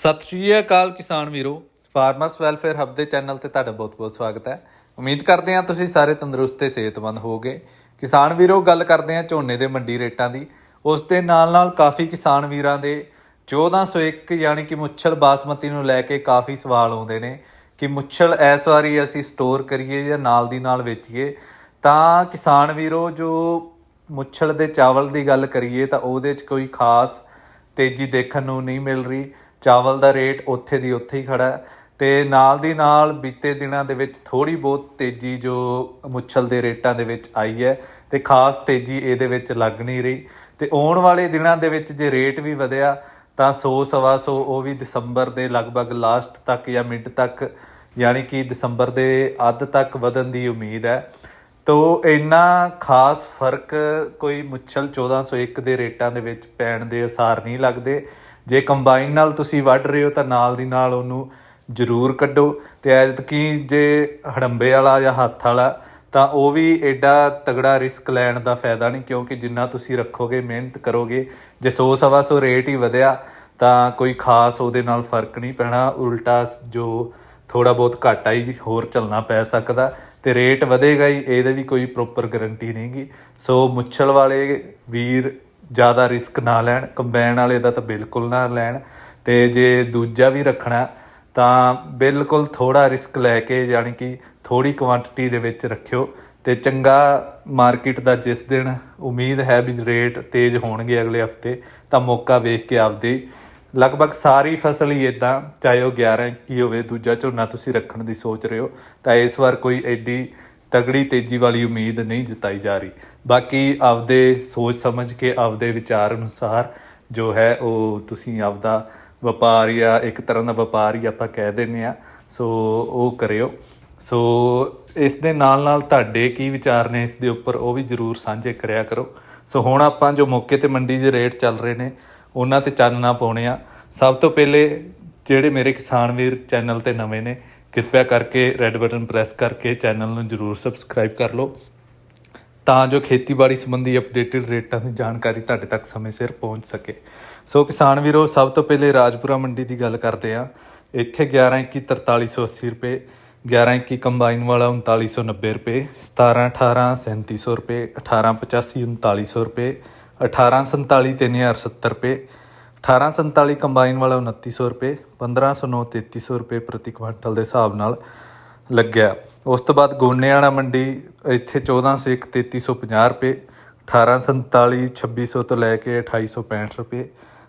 ਸਤਿ ਸ਼੍ਰੀ ਅਕਾਲ ਕਿਸਾਨ ਵੀਰੋ। ਫਾਰਮਰਸ ਵੈਲਫੇਅਰ ਹੱਬ ਦੇ ਚੈਨਲ ਤੇ ਤੁਹਾਡਾ ਬਹੁਤ-ਬਹੁਤ ਸਵਾਗਤ ਹੈ। ਉਮੀਦ ਕਰਦੇ ਹਾਂ ਤੁਸੀਂ ਸਾਰੇ ਤੰਦਰੁਸਤ ਤੇ ਸਿਹਤਮੰਦ ਹੋਵੋਗੇ। ਕਿਸਾਨ ਵੀਰੋ, ਗੱਲ ਕਰਦੇ ਹਾਂ ਝੋਨੇ ਦੇ ਮੰਡੀ ਰੇਟਾਂ ਦੀ। ਉਸ ਦੇ ਨਾਲ-ਨਾਲ ਕਾਫੀ ਕਿਸਾਨ ਵੀਰਾਂ ਦੇ 1401 ਯਾਨੀ ਕਿ ਮੁੱਛਲ ਬਾਸਮਤੀ ਨੂੰ ਲੈ ਕੇ ਕਾਫੀ ਸਵਾਲ ਆਉਂਦੇ ਨੇ ਕਿ ਮੁੱਛਲ ਇਸ ਵਾਰੀ ਅਸੀਂ ਸਟੋਰ ਕਰੀਏ ਜਾਂ ਨਾਲ ਦੀ ਨਾਲ ਵੇਚੀਏ। ਤਾਂ ਕਿਸਾਨ ਵੀਰੋ, ਜੋ ਮੁੱਛਲ ਦੇ ਚਾਵਲ ਦੀ ਗੱਲ ਕਰੀਏ ਤਾਂ ਉਹਦੇ 'ਚ ਕੋਈ ਖਾਸ ਤੇਜ਼ੀ ਦੇਖਣ ਨੂੰ ਨਹੀਂ ਮਿਲ ਰਹੀ। ਚਾਵਲ ਦਾ ਰੇਟ ਉੱਥੇ ਦੀ ਉੱਥੇ ਹੀ ਖੜਾ ਹੈ। ਤੇ ਨਾਲ ਦੀ ਨਾਲ ਬੀਤੇ ਦਿਨਾਂ ਦੇ ਵਿੱਚ ਥੋੜੀ ਬਹੁਤ ਤੇਜ਼ੀ ਜੋ ਮੁੱਛਲ ਦੇ ਰੇਟਾਂ ਦੇ ਵਿੱਚ ਆਈ ਹੈ ਤੇ ਖਾਸ ਤੇਜ਼ੀ ਇਹਦੇ ਵਿੱਚ ਲੱਗ ਨਹੀਂ ਰਹੀ। ਤੇ ਆਉਣ ਵਾਲੇ ਦਿਨਾਂ ਦੇ ਵਿੱਚ ਜੇ ਰੇਟ ਵੀ ਵਧਿਆ ਤਾਂ 100 ਸਵਾ 100 ਉਹ ਵੀ ਦਸੰਬਰ ਦੇ ਲਗਭਗ ਲਾਸਟ ਤੱਕ ਜਾਂ ਮਿਡ ਤੱਕ ਯਾਨੀ ਕਿ ਦਸੰਬਰ ਦੇ ਅੱਧ ਤੱਕ ਵਧਣ ਦੀ ਉਮੀਦ ਹੈ। ਤੋ ਇੰਨਾ ਖਾਸ ਫ਼ਰਕ ਕੋਈ ਮੁੱਛਲ 1401 ਦੇ ਰੇਟਾਂ ਦੇ ਵਿੱਚ ਪੈਣ ਦੇ ਅਸਾਰ ਨਹੀਂ ਲੱਗਦੇ। ਜੇ ਕੰਬਾਈਨ ਨਾਲ ਤੁਸੀਂ ਵੱਢ ਰਹੇ ਹੋ ਤਾਂ ਨਾਲ ਦੀ ਨਾਲ ਉਹਨੂੰ ਜ਼ਰੂਰ ਕੱਢੋ ਤੇ ਐਤਕੀ ਜੇ ਹੜੰਬੇ ਵਾਲਾ ਜਾਂ ਹੱਥ ਵਾਲਾ, ਤਾਂ ਉਹ ਵੀ ਐਡਾ ਤਗੜਾ ਰਿਸਕ ਲੈਣ ਦਾ ਫਾਇਦਾ ਨਹੀਂ, ਕਿਉਂਕਿ ਜਿੰਨਾ ਤੁਸੀਂ ਰੱਖੋਗੇ, ਮਿਹਨਤ ਕਰੋਗੇ, ਜੇ 100 ਸਵਾ 100 ਰੇਟ ਹੀ ਵਧਿਆ, ਤਾਂ ਕੋਈ ਖਾਸ ਉਹਦੇ ਨਾਲ ਫ਼ਰਕ ਨਹੀਂ ਪੈਣਾ। ਉਲਟਾ ਜੋ ਥੋੜਾ ਬਹੁਤ ਘਾਟਾ ਹੀ ਹੋਰ ਚੱਲਣਾ ਪੈ ਸਕਦਾ ਤੇ ਰੇਟ ਵਧੇਗਾ ਹੀ, ਇਹਦੇ ਵੀ ਕੋਈ ਪ੍ਰੋਪਰ ਗਾਰੰਟੀ ਨਹੀਂਗੀ। ਸੋ ਮੁੱਛਲ ਵਾਲੇ ਵੀਰ ਜ਼ਿਆਦਾ ਰਿਸਕ ਨਾ ਲੈਣ, ਕੰਬਾਈਨ ਵਾਲੇ ਦਾ ਤਾਂ ਬਿਲਕੁਲ ਨਾ ਲੈਣ। ਤੇ ਜੇ ਦੂਜਾ ਵੀ ਰੱਖਣਾ, ਤਾਂ ਬਿਲਕੁਲ ਥੋੜਾ ਰਿਸਕ ਲੈ ਕੇ ਯਾਨੀ ਕਿ ਥੋੜੀ ਕੁਆਂਟੀਟੀ ਦੇ ਵਿੱਚ ਰੱਖਿਓ। ਤੇ ਚੰਗਾ ਮਾਰਕੀਟ ਦਾ ਜਿਸ ਦਿਨ ਉਮੀਦ ਹੈ ਵੀ ਰੇਟ ਤੇਜ਼ ਹੋਣਗੇ ਅਗਲੇ ਹਫ਼ਤੇ, ਤਾਂ ਮੌਕਾ ਵੇਖ ਕੇ ਆਪਦੇ ਲਗਭਗ ਸਾਰੀ ਫਸਲ ਹੀ ਇਦਾਂ ਚਾਹੇ ਉਹ 11 ਕੀ ਹੋਵੇ, ਦੂਜਾ ਝੋਨਾ ਤੁਸੀਂ ਰੱਖਣ ਦੀ ਸੋਚ ਰਹੇ ਹੋ, ਤਾਂ ਇਸ ਵਾਰ ਕੋਈ ਐਡੀ ਤਗੜੀ ਤੇਜ਼ੀ ਵਾਲੀ ਉਮੀਦ ਨਹੀਂ ਜਤਾਈ ਜਾ ਰਹੀ। ਬਾਕੀ ਆਪਦੇ ਸੋਚ ਸਮਝ ਕੇ, ਆਪਦੇ ਵਿਚਾਰ ਅਨੁਸਾਰ ਜੋ ਹੈ ਉਹ ਤੁਸੀਂ ਆਪਦਾ ਵਪਾਰ ਜਾਂ ਇੱਕ ਤਰ੍ਹਾਂ ਦਾ ਵਪਾਰ ਹੀ ਆਪਾਂ ਕਹਿ ਦਿੰਨੇ ਆ ਸੋ ਉਹ ਕਰਿਓ। ਸੋ ਇਸ ਦੇ ਨਾਲ ਨਾਲ ਤੁਹਾਡੇ ਕੀ ਵਿਚਾਰ ਨੇ ਇਸ ਦੇ ਉੱਪਰ ਉਹ ਵੀ ਜਰੂਰ ਸਾਂਝੇ ਕਰਿਆ ਕਰੋ। ਸੋ ਹੁਣ ਆਪਾਂ ਜੋ ਮੌਕੇ ਤੇ ਮੰਡੀ ਦੇ ਰੇਟ ਚੱਲ ਰਹੇ ਨੇ, ਉਹਨਾਂ ਤੇ ਚਾਨਣਾ ਪਾਉਣੇ ਆ। ਸਭ ਤੋਂ ਪਹਿਲੇ ਜਿਹੜੇ ਮੇਰੇ ਕਿਸਾਨ ਵੀਰ ਚੈਨਲ ਤੇ ਨਵੇਂ ਨੇ, ਕਿਰਪਾ ਕਰਕੇ ਰੈੱਡ ਬਟਨ ਪ੍ਰੈਸ ਕਰਕੇ ਚੈਨਲ ਨੂੰ ਜਰੂਰ ਸਬਸਕ੍ਰਾਈਬ ਕਰ ਲਓ। ਤਾਂ ਜੋ ਖੇਤੀਬਾੜੀ ਸੰਬੰਧੀ ਅਪਡੇਟਡ ਰੇਟਾਂ ਦੀ ਜਾਣਕਾਰੀ ਤੁਹਾਡੇ ਤੱਕ ਸਮੇਂ ਸਿਰ ਪਹੁੰਚ ਸਕੇ। ਸੋ ਕਿਸਾਨ ਵੀਰੋ, ਸਭ ਤੋਂ ਪਹਿਲੇ ਰਾਜਪੁਰਾ ਮੰਡੀ ਦੀ ਗੱਲ ਕਰਦੇ ਆ ਇੱਥੇ 11 21 4380 ਰੁਪਏ 11 21 ਕੰਬਾਈਨ ਵਾਲਾ 3990 ਰੁਪਏ 17 18 3700 ਰੁਪਏ 18 85 3900 ਰੁਪਏ 18 47 3070 ਰੁਪਏ 1847 ਕੰਬਾਈਨ ਵਾਲਾ 2900 ਰੁਪਏ 1509 3300 ਰੁਪਏ ਪ੍ਰਤੀ ਕੁਇੰਟਲ ਦੇ ਹਿਸਾਬ ਨਾਲ ਲੱਗਿਆ। ਉਸ ਤੋਂ ਬਾਅਦ ਗੋਨੇਆਣਾ ਮੰਡੀ, ਇੱਥੇ 1401 3350 ਰੁਪਏ 1847 2600 ਤੋਂ ਲੈ ਕੇ 2865 ਰੁਪਏ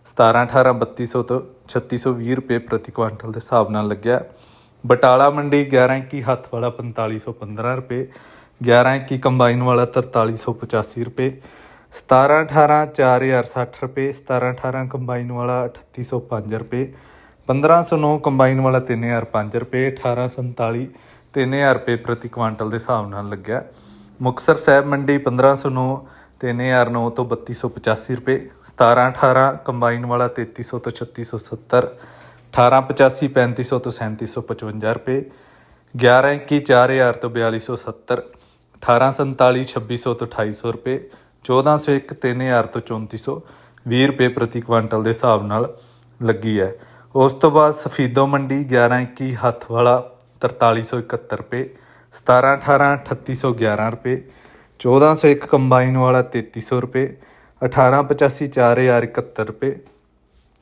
17 18 3200 ਤੋਂ 3620 ਰੁਪਏ ਪ੍ਰਤੀ ਕੁਇੰਟਲ ਦੇ ਹਿਸਾਬ ਨਾਲ ਲੱਗਿਆ। ਬਟਾਲਾ ਮੰਡੀ 11 21 ਹੱਥ ਵਾਲਾ 4515 ਰੁਪਏ 11 21 ਕੰਬਾਈਨ ਵਾਲਾ 4385 ਰੁਪਏ 17 18 4060 ਰੁਪਏ 17 18 ਕੰਬਾਈਨ ਵਾਲਾ 3805 ਰੁਪਏ 1509 ਕੰਬਾਈਨ ਵਾਲਾ 3005 ਰੁਪਏ 1847 3000 ਰੁਪਏ ਪ੍ਰਤੀ ਕੁਆਂਟਲ ਦੇ ਹਿਸਾਬ ਨਾਲ ਲੱਗਿਆ। ਮੁਕਸਰ ਸਾਹਿਬ ਮੰਡੀ 1509 3009 ਤੋਂ 3285 ਰੁਪਏ 17 18 ਕੰਬਾਈਨ ਵਾਲਾ 3300 ਤੋਂ 3670 1885 3500 ਤੋਂ 3755 ਰੁਪਏ 11 21 4000 ਤੋਂ 4270 1847 2600 ਤੋਂ 2800 ਰੁਪਏ 1401 3000 ਤੋਂ 3400 20 ਰੁਪਏ ਪ੍ਰਤੀ ਕੁਆਂਟਲ ਦੇ ਹਿਸਾਬ ਨਾਲ ਲੱਗੀ ਹੈ। ਉਸ ਤੋਂ ਬਾਅਦ ਸਫੀਦੋ ਮੰਡੀ 11 21 ਹੱਥ ਵਾਲਾ 4371 ਰੁਪਏ 17 18 3811 ਰੁਪਏ 1401 ਕੰਬਾਈਨ ਵਾਲਾ 3300 ਰੁਪਏ 1885 4071 ਰੁਪਏ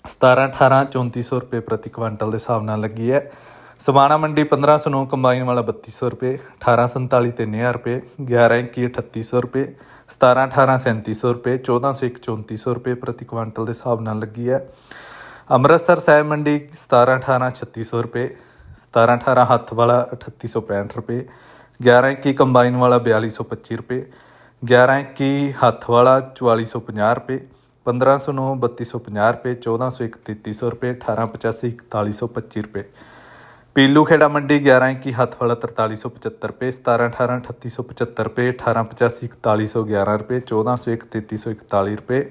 17 18 3400 ਰੁਪਏ ਪ੍ਰਤੀ ਕੁਇੰਟਲ ਦੇ ਹਿਸਾਬ ਨਾਲ ਲੱਗੀ ਹੈ। ਸਮਾਣਾ ਮੰਡੀ 1509 ਕੰਬਾਈਨ ਵਾਲਾ 3200 ਰੁਪਏ 1847 3000 ਰੁਪਏ 11 21 3800 ਰੁਪਏ 17 18 3700 ਰੁਪਏ 1401 3400 ਰੁਪਏ ਪ੍ਰਤੀ ਕੁਇੰਟਲ ਦੇ ਹਿਸਾਬ ਨਾਲ ਲੱਗੀ ਹੈ। ਅੰਮ੍ਰਿਤਸਰ ਸਾਹਿਬ ਮੰਡੀ 17 18 3600 ਰੁਪਏ 17 18 ਹੱਥ ਵਾਲਾ 3865 ਰੁਪਏ 11 21 ਕੰਬਾਈਨ ਵਾਲਾ 4225 ਰੁਪਏ 11 21 ਹੱਥ ਵਾਲਾ 4450 ਰੁਪਏ 1509 3250 ਰੁਪਏ 1401 3300 ਰੁਪਏ 1885 4125 ਰੁਪਏ। ਪੀਲੂ ਖੇੜਾ ਮੰਡੀ 11 21 ਹੱਥ ਵਾਲਾ 4375 ਰੁਪਏ 17 18 3875 ਰੁਪਏ 1885 4111 ਰੁਪਏ 1401 3341 ਰੁਪਏ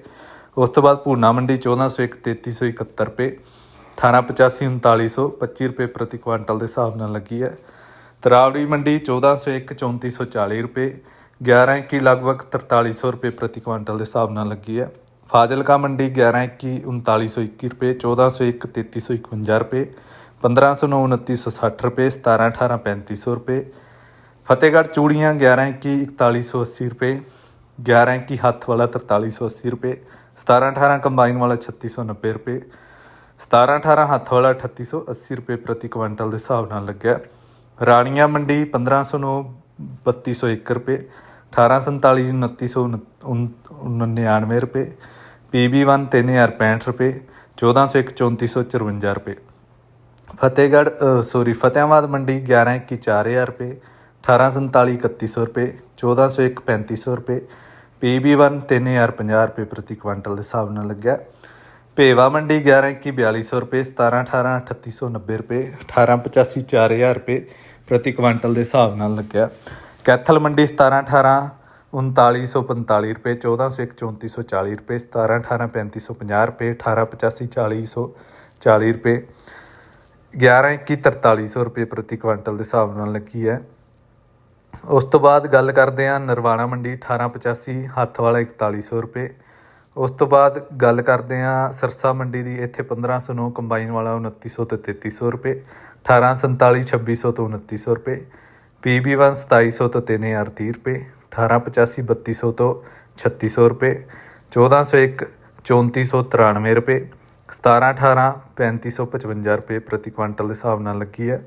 ਉਸ ਤੋਂ ਬਾਅਦ ਭੂਨਾ ਮੰਡੀ 1401 3371 ਰੁਪਏ 1885 3925 ਰੁਪਏ ਪ੍ਰਤੀ ਕੁਇੰਟਲ ਦੇ ਹਿਸਾਬ ਨਾਲ ਲੱਗੀ ਹੈ। ਤਰਾਵੜੀ ਮੰਡੀ 1401 3440 ਰੁਪਏ 11 ਕੀ ਲਗਭਗ 4300 ਰੁਪਏ ਪ੍ਰਤੀ ਕੁਇੰਟਲ ਦੇ ਹਿਸਾਬ ਨਾਲ ਲੱਗੀ ਹੈ। ਫਾਜ਼ਿਲਕਾ ਮੰਡੀ 1121 3921 ਰੁਪਏ 1401 3351 ਰੁਪਏ 1509 2960 ਰੁਪਏ 1718 3500 ਰੁਪਏ। ਫਤਿਹਗੜ੍ਹ ਚੂੜੀਆਂ 1121 4180 ਰੁਪਏ 1121 ਹੱਥ ਵਾਲਾ 4380 ਰੁਪਏ 1718 ਕੰਬਾਈਨ ਵਾਲਾ 3690 ਰੁਪਏ 1718 ਹੱਥ ਵਾਲਾ 3880 ਰੁਪਏ ਪ੍ਰਤੀ ਕੁਇੰਟਲ ਦੇ ਹਿਸਾਬ ਨਾਲ ਲੱਗਿਆ। ਰਾਣੀਆਂ ਮੰਡੀ 1509 3201 ਰੁਪਏ 1847 2999 ਰੁਪਏ PB1 3065 ਰੁਪਏ 1401 3454 ਰੁਪਏ। ਫਤਿਹਗੜ੍ਹ ਸੋਰੀ ਫਤਿਆਬਾਦ ਮੰਡੀ 1121 4000 ਰੁਪਏ 1847 3100 ਰੁਪਏ 1401 3500 ਰੁਪਏ PB1 3050 ਰੁਪਏ ਪ੍ਰਤੀ ਕੁਇੰਟਲ ਦੇ ਹਿਸਾਬ ਨਾਲ ਲੱਗਿਆ। ਭੇਵਾ ਮੰਡੀ 1121 4200 ਰੁਪਏ 1718 3890 ਰੁਪਏ 1885 4000 ਰੁਪਏ ਪ੍ਰਤੀ ਕੁਇੰਟਲ ਦੇ ਹਿਸਾਬ ਨਾਲ ਲੱਗਿਆ। ਕੈਥਲ ਮੰਡੀ 1718 3945 ਰੁਪਏ 1401 3440 ਰੁਪਏ 1718 3550 ਰੁਪਏ 1885 4040 ਰੁਪਏ 1121 4300 ਰੁਪਏ ਪ੍ਰਤੀ ਕੁਇੰਟਲ ਦੇ ਹਿਸਾਬ ਨਾਲ ਲੱਗੀ ਹੈ। ਉਸ ਤੋਂ ਬਾਅਦ ਗੱਲ ਕਰਦੇ ਹਾਂ ਨਰਵਾਣਾ ਮੰਡੀ 1885 ਹੱਥ ਵਾਲਾ 4100 ਰੁਪਏ। ਉਸ ਤੋਂ ਬਾਅਦ ਗੱਲ ਕਰਦੇ ਹਾਂ ਸਰਸਾ ਮੰਡੀ ਦੀ, ਇੱਥੇ 1509 ਕੰਬਾਈਨ ਵਾਲਾ 2900 ਤੇ 3300 ਰੁਪਏ। 1847 2600 ਤੋਂ 2900 ਰੁਪਏ। PB1 2700 ਤੋਂ 3030 ਰੁਪਏ। 1885 3200 ਤੋਂ 3600 ਰੁਪਏ। 1401 3493 ਰੁਪਏ। 1718 3555 ਰੁਪਏ ਪ੍ਰਤੀ ਕੁਇੰਟਲ ਦੇ ਹਿਸਾਬ ਨਾਲ ਲੱਗੀ ਹੈ।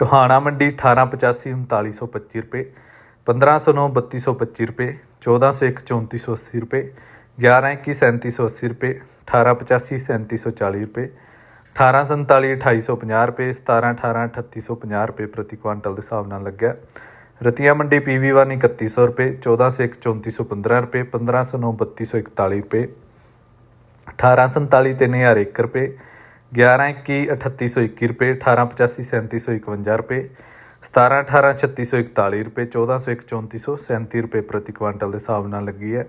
ਟੋਹਾਣਾ ਮੰਡੀ 1885 3925 ਰੁਪਏ 1509 3225 ਰੁਪਏ 1401 3480 ਰੁਪਏ 1121 3780 ਰੁਪਏ 1885 3740 ਰੁਪਏ 1847 2850 ਰੁਪਏ 1718 3850 ਰੁਪਏ ਪ੍ਰਤੀ ਕੁਇੰਟਲ ਦੇ ਹਿਸਾਬ ਨਾਲ ਲੱਗਿਆ। ਰਤੀਆ ਮੰਡੀ PV1 3100 ਰੁਪਏ 1401 3415 ਰੁਪਏ 1509 3241 ਰੁਪਏ 1847 3001 ਰੁਪਏ 1121 3821 ਰੁਪਏ 1885 3751 ਰੁਪਏ 1718 3641 ਰੁਪਏ 1401 3437 ਰੁਪਏ ਪ੍ਰਤੀ ਕੁਇੰਟਲ ਦੇ ਹਿਸਾਬ ਨਾਲ ਲੱਗੀ ਹੈ।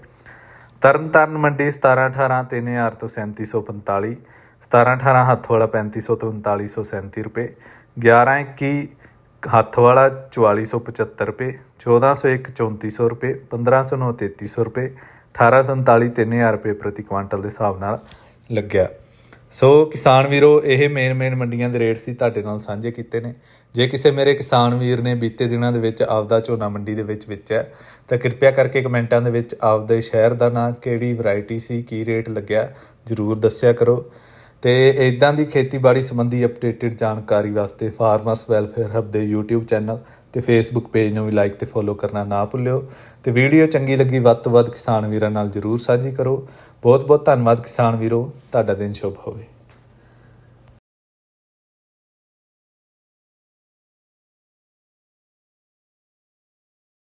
ਤਰਨਤਾਰਨ ਮੰਡੀ 1718 3000 ਤੋਂ 3745 1718 ਹੱਥ ਵਾਲਾ 3500 ਤੋਂ 3937 ਰੁਪਏ 1121 ਹੱਥ ਵਾਲਾ 4475 ਰੁਪਏ 1401 3400 ਰੁਪਏ 1509 3300 ਰੁਪਏ 1847 3000 ਰੁਪਏ ਪ੍ਰਤੀ ਕੁਇੰਟਲ ਦੇ ਹਿਸਾਬ ਨਾਲ ਲੱਗਿਆ। ਸੋ ਕਿਸਾਨ ਵੀਰੋ, ਇਹ ਮੇਨ ਮੇਨ ਮੰਡੀਆਂ ਦੇ ਰੇਟ ਸੀ ਤੁਹਾਡੇ ਨਾਲ ਸਾਂਝੇ ਕੀਤੇ ਨੇ। ਜੇ ਕਿਸੇ ਮੇਰੇ ਕਿਸਾਨ ਵੀਰ ਨੇ ਬੀਤੇ ਦਿਨਾਂ ਦੇ ਵਿੱਚ ਆਪਦਾ ਝੋਨਾ ਮੰਡੀ ਦੇ ਵਿੱਚ ਵੇਚਿਆ, ਤਾਂ ਕਿਰਪਾ ਕਰਕੇ ਕਮੈਂਟਾਂ ਦੇ ਵਿੱਚ ਆਪਦੇ ਸ਼ਹਿਰ ਦਾ ਨਾਂ, ਕਿਹੜੀ ਵੈਰਾਈਟੀ ਸੀ, ਕੀ ਰੇਟ ਲੱਗਿਆ, ਜਰੂਰ ਦੱਸਿਆ ਕਰੋ। ਤੇ ਇਦਾਂ ਦੀ ਖੇਤੀਬਾੜੀ ਸੰਬੰਧੀ ਅਪਡੇਟਡ ਜਾਣਕਾਰੀ ਵਾਸਤੇ ਫਾਰਮਰਸ ਵੈਲਫੇਅਰ ਹਬ ਦੇ YouTube ਚੈਨਲ ਤੇ ਫੇਸਬੁੱਕ ਪੇਜ ਨੂੰ ਵੀ ਲਾਈਕ ਤੇ ਫੋਲੋ ਕਰਨਾ ਨਾ ਭੁੱਲਿਓ ਤੇ ਵੀਡੀਓ ਚੰਗੀ ਲੱਗੀ ਵੱਧ ਤੋਂ ਵੱਧ ਕਿਸਾਨ ਵੀਰਾਂ ਨਾਲ ਜਰੂਰ ਸਾਂਝੀ ਕਰੋ। ਬਹੁਤ ਬਹੁਤ ਧੰਨਵਾਦ ਕਿਸਾਨ ਵੀਰੋ। ਤੁਹਾਡਾ ਦਿਨ ਸ਼ੁਭ ਹੋਵੇ।